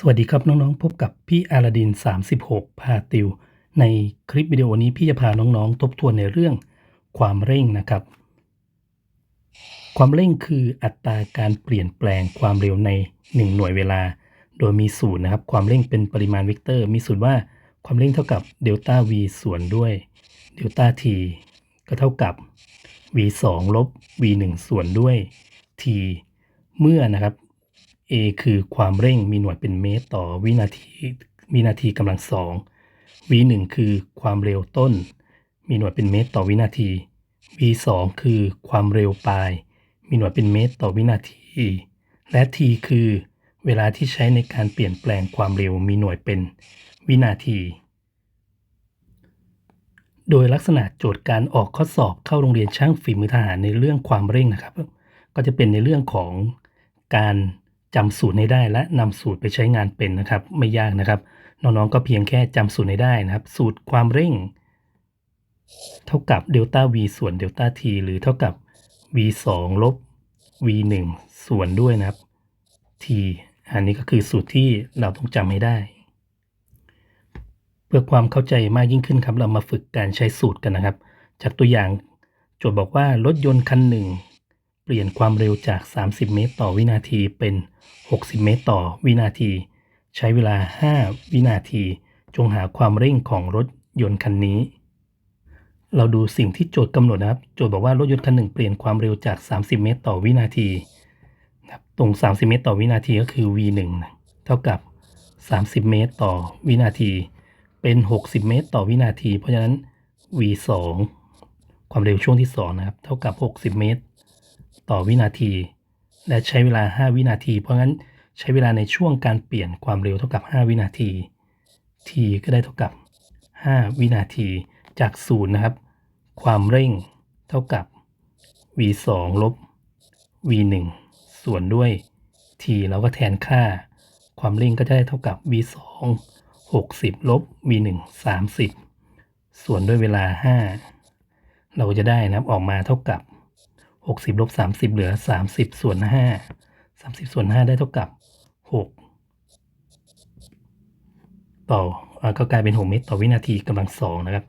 สวัสดีครับน้องๆ พบกับพี่อาลาดิน 36 พาติว ในคลิปวิดีโอนี้พี่จะพาน้องๆ ทบทวนในเรื่องความเร่งนะครับ ความเร่งคืออัตราการเปลี่ยนแปลงความเร็วใน 1 หน่วยเวลา โดยมีสูตรนะครับ ความเร่งเป็นปริมาณเวกเตอร์ มีสูตรว่าความเร่งเท่ากับเดลต้า v ส่วนด้วยเดลต้า t ก็เท่ากับ v 2ลบ v 1ส่วนด้วย t เมื่อนะครับ a คือความเร่งมีหน่วยเป็นเมตรต่อวินาทีวินาทีกำลังสอง v 1คือความเร็วต้น มีหน่วยเป็นเมตรต่อวินาที v 2คือความเร็วปลาย มีหน่วยเป็นเมตรต่อวินาที และ t คือเวลาที่ใช้ในการเปลี่ยนแปลงความเร็วมีหน่วยเป็นวินาที โดยลักษณะโจทย์การออกข้อสอบเข้าโรงเรียนช่างฝีมือทหารในเรื่องความเร่งนะครับ ก็จะเป็นในเรื่องของการ จำสูตรให้ได้และนำสูตรไปใช้งานเป็นนะครับ ไม่ยากนะครับน้องๆก็เพียงแค่จำสูตรให้ได้นะครับ สูตรความเร่ง เท่ากับเดลต้า v ส่วนเดลต้า t หรือเท่ากับ v 2ลบ v 1ส่วนด้วยนะครับ t อันนี้ก็คือสูตรที่เราต้องจำให้ได้ เพื่อความเข้าใจมากยิ่งขึ้นครับ เรามาฝึกการใช้สูตรกันนะครับ จากตัวอย่างโจทย์บอกว่ารถยนต์คันหนึ่ง ปลี่ยนความเร็วจาก 30 เมตรต่อวินาทีเป็น 60 เมตรต่อวินาที ใช้เวลา 5 วินาที จงหาความเร่งของรถยนต์คันนี้ เราดูสิ่งที่โจทย์กำหนดนะครับ โจทย์บอกว่ารถยนต์คันหนึ่งเปลี่ยนความเร็วจาก 30 เมตรต่อวินาทีนะครับตรง 30 เมตรต่อวินาทีก็คือ v 1นะเท่ากับ 30 เมตรต่อวินาที เป็น 60 เมตรต่อวินาที เพราะฉะนั้น v 2ความเร็วช่วงที่ 2 นะครับ เท่ากับ 60 เมตร ต่อวินาที และใช้เวลา 5 วินาที เพราะงั้นใช้เวลาในช่วงการเปลี่ยนความเร็วเท่ากับ 5 วินาที t ก็ได้เท่ากับ 5 วินาที จากศูนย์นะครับ ความเร่งเท่ากับ v 2ลบ v 1ส่วนด้วย t เราก็แทนค่า ความเร่งก็จะได้เท่ากับ v 2 60 ลบ v 1 30 ส่วนด้วยเวลา 5 เราจะได้นะครับออกมาเท่ากับ 60ลบ30 เหลือ 30 ส่วน 5 30 ส่วน 5 ได้เท่ากับ 6 ต่ออาก็กลายเป็น 6 เมตร ต่อวินาทีกำลังสองนะครับ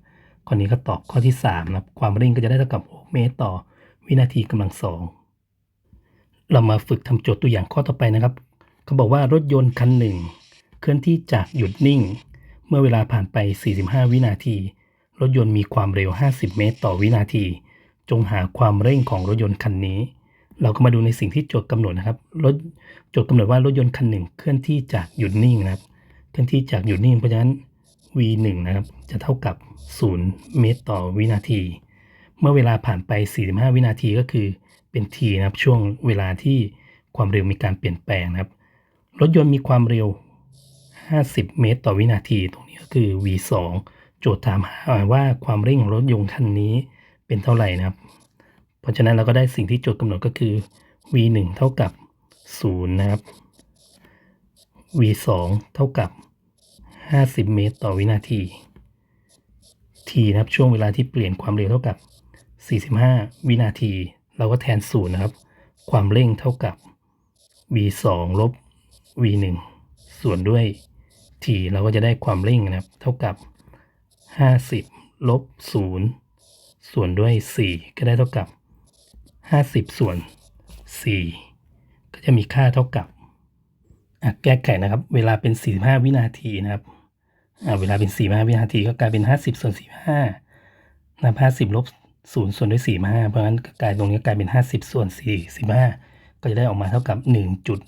ข้อนี้ก็ตอบข้อที่3นะครับความเร่งก็จะได้เท่ากับ 6 เมตร ต่อวินาทีกำลังสองเรามาฝึกทำโจทย์ตัวอย่างข้อต่อไปนะครับ เขาบอกว่ารถยนต์คันหนึ่งเคลื่อนที่จากหยุดนิ่ง เมื่อเวลาผ่านไป 45 วินาที รถยนต์มีความเร็ว 50 เมตร ต่อวินาที จงหาความเร่งของรถยนต์คันนี้ เราก็มาดูในสิ่งที่โจทย์กำหนดนะครับรถโจทย์กำหนดว่ารถยนต์คันหนึ่งเคลื่อนที่จากหยุดนิ่งนะครับ เคลื่อนที่จากหยุดนิ่งเพราะฉะนั้น v 1นะครับจะเท่ากับ 0 เมตรต่อวินาที เมื่อเวลาผ่านไป 45 วินาทีก็คือเป็น t นะครับช่วงเวลาที่ความเร็วมีการเปลี่ยนแปลงนะครับ รถยนต์มีความเร็ว 50 เมตรต่อวินาที ตรงนี้ก็คือ v 2โจทย์ถามหาว่าความเร่งของรถยนต์คันนี้ เป็นเท่าไหร่นะครับ เพราะฉะนั้นเราก็ได้สิ่งที่โจทย์กำหนดก็คือ v 1เท่ากับ0นะครับ v 2เท่ากับ 50 เมตรต่อวินาที t นะครับช่วงเวลาที่เปลี่ยนความเร็วเท่ากับ 45 วินาที เราก็แทนศูนย์นะครับ ความเร่งเท่ากับ v 2ลบ v 1ส่วนด้วย t เราก็จะได้ความเร่งนะครับ เท่ากับ 50 ลบ 0 ส่วนด้วย 4 ก็ได้เท่ากับ 50 ส่วน 4 ก็จะมีค่าเท่ากับแก้ไขนะครับ เวลาเป็น 45 วินาทีนะครับเวลาเป็น 45 วินาทีก็กลายเป็น 50 ส่วน 45นับ50ลบ0ส่วนด้วย 45 เพราะฉะนั้นก็กลายตรงนี้กลายเป็น 50 ส่วน 45 ก็จะได้ออกมาเท่ากับ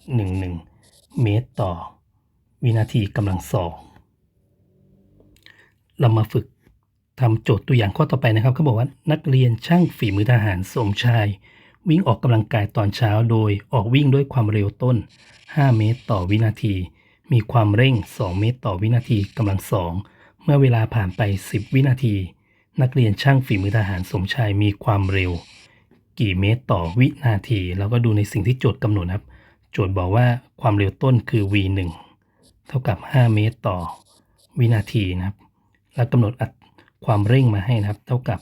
1.11 เมตรต่อวินาทีกำลังสองเรามาฝึก ทำโจทย์ตัวอย่างข้อต่อไปนะครับเขาบอกว่านักเรียนช่างฝีมือทหารสมชาย วิ่งออกกำลังกายตอนเช้าโดยออกวิ่งด้วยความเร็วต้น 5 เมตรต่อวินาที มีความเร่ง 2 เมตรต่อวินาทีกำลังสองเมื่อเวลาผ่านไป 10 วินาที นักเรียนช่างฝีมือทหารสมชายมีความเร็ว กี่เมตรต่อวินาทีเราก็ดูในสิ่งที่โจทย์กำหนดครับ โจทย์บอกว่าความเร็วต้นคือ v 1เท่ากับ 5 เมตรต่อวินาทีนะครับ แล้วกำหนดอัต ความเร่งมาให้นะครับ เท่ากับ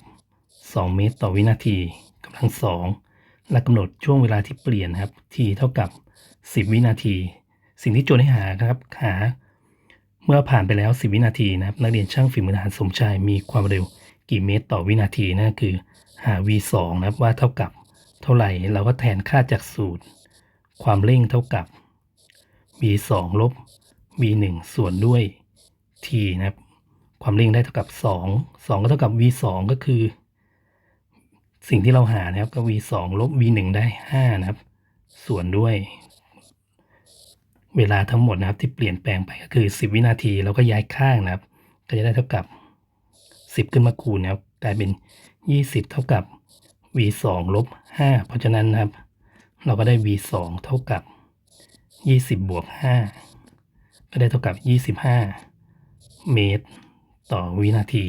2 เมตรต่อวินาทีกำลังสองและกำหนดช่วงเวลาที่เปลี่ยนครับ t เท่ากับ 10 วินาที สิ่งที่โจทย์ให้หาครับหา เมื่อผ่านไปแล้ว 10 วินาทีนะครับ นักเรียนช่างฝีมือทหารสมชายมีความเร็วกี่เมตรต่อวินาทีนั่นคือหา v 2นะครับว่าเท่ากับ เท่าไหร่เราก็แทนค่าจากสูตร ความเร่งเท่ากับ v 2ลบ v 1ส่วนด้วย t นะครับ ความเร่งได้เท่ากับ 2 2 ก็เท่ากับ v 2ก็คือ สิ่งที่เราหานะครับก็ v 2ลบ v 1ได้ 5 นะครับ ส่วนด้วย เวลาทั้งหมดนะครับที่เปลี่ยนแปลงไปก็คือ 10 วินาทีเราก็ย้ายข้างนะครับ ก็จะได้เท่ากับ 10 ขึ้นมาคูณนะครับกลายเป็น 20 เท่ากับ v 2ลบ 5 เพราะฉะนั้นนะครับ เราก็ได้ v 2เท่ากับ 20 บวก 5 ก็ได้เท่ากับ 25 เมตร ต่อวินาที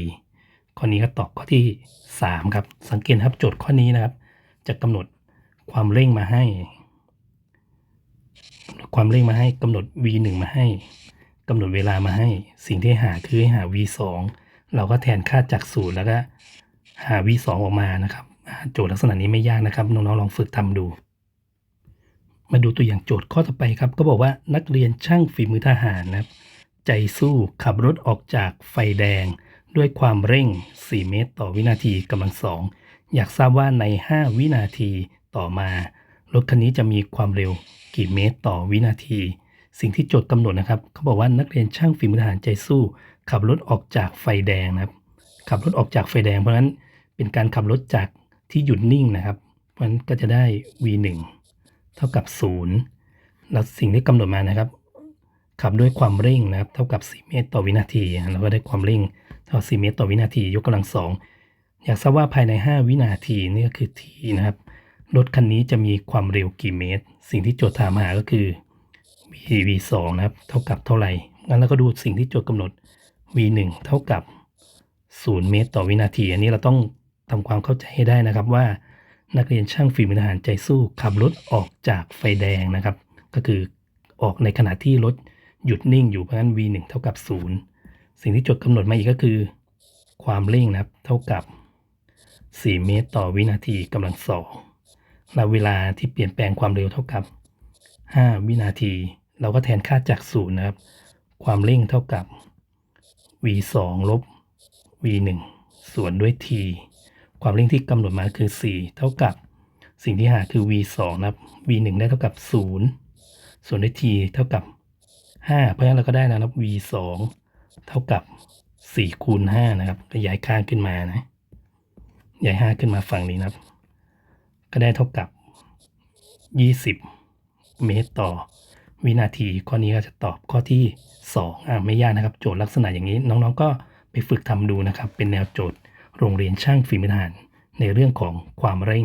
ข้อนี้ก็ตอบข้อที่ 3 ครับ สังเกตครับโจทย์ข้อนี้นะครับ จะกำหนดความเร่งมาให้ ความเร่งมาให้กำหนด v 1 มาให้กำหนดเวลามาให้ สิ่งที่หาคือให้หา v 2 เราก็แทนค่าจากสูตรแล้วก็หา v 2 ออกมานะครับ โจทย์ลักษณะนี้ไม่ยากนะครับน้องๆลองฝึกทำดูมาดูตัวอย่างโจทย์ข้อต่อไปครับ ก็บอกว่านักเรียนช่างฝีมือทหารนะครับ ใจสู้ขับรถออกจากไฟแดง ด้วยความเร่ง 4 เมตร ต่อวินาทีกำลังสองอยากทราบว่าใน 5 วินาทีต่อมา รถคันนี้จะมีความเร็วกี่เมตรต่อวินาที สิ่งที่โจทย์กำหนดนะครับ เขาบอกว่านักเรียนช่างฝีมือทหารใจสู้ ขับรถออกจากไฟแดงนะครับ ขับรถออกจากไฟแดง เพราะนั้นเป็นการขับรถจากที่หยุดนิ่งนะครับ เพราะฉะนั้นก็จะได้ v1 เท่ากับ 0 แล้วสิ่งที่กำหนดมานะครับ ขับด้วยความเร่งนะครับเท่ากับ 4 เมตรต่อวินาทีเราก็ได้ความเร่งเท่า 4 เมตรต่อวินาที ยกกำลังสองอยากทราบว่าภายใน 5 วินาทีนี่ก็คือ t นะครับรถคันนี้จะมีความเร็วกี่เมตร สิ่งที่โจทย์ถามหาก็คือ v v 2นะครับ เท่ากับเท่าไหร่งั้นเราก็ดูสิ่งที่โจทย์กำหนด v 1เท่ากับ 0 เมตร ต่อวินาที อันนี้เราต้องทำความเข้าใจให้ได้นะครับว่า นักเรียนช่างฝีมือทหารใจสู้ขับรถออกจากไฟแดงนะครับ ก็คือออกในขณะที่รถ หยุดนิ่งอยู่เพราะฉะนั้น v 1เท่ากับ 0 สิ่งที่โจทย์กำหนดมาอีกก็คือ ความเร่งนะครับเท่ากับ 4 เมตรต่อวินาทีกำลังสองและเวลาที่เปลี่ยนแปลงความเร็วเท่ากับ 5 วินาที เราก็แทนค่าจากศูนย์นะครับ ความเร่งเท่ากับ v 2ลบ v 1ส่วนด้วย t ความเร่งที่กำหนดมาคือ 4 เท่ากับ สิ่งที่หาคือ v 2นะครับ v 1ได้เท่ากับ 0 ส่วนด้วย t เท่ากับ 5 เพราะฉะนั้นเราก็ได้นะครับ v 2เท่ากับ 4 คูณ 5 นะครับ ก็ย้ายข้างขึ้นมานะ ย้าย 5 ขึ้นมาฝั่งนี้นะครับ ก็ได้เท่ากับ 20 เมตรต่อวินาที ข้อนี้ก็จะตอบข้อที่ 2 อ่าไม่ยากนะครับ โจทย์ลักษณะอย่างนี้ น้องๆ ก็ไปฝึกทำดูนะครับ เป็นแนวโจทย์โรงเรียนช่างฝีมือทหารในเรื่องของความเร่ง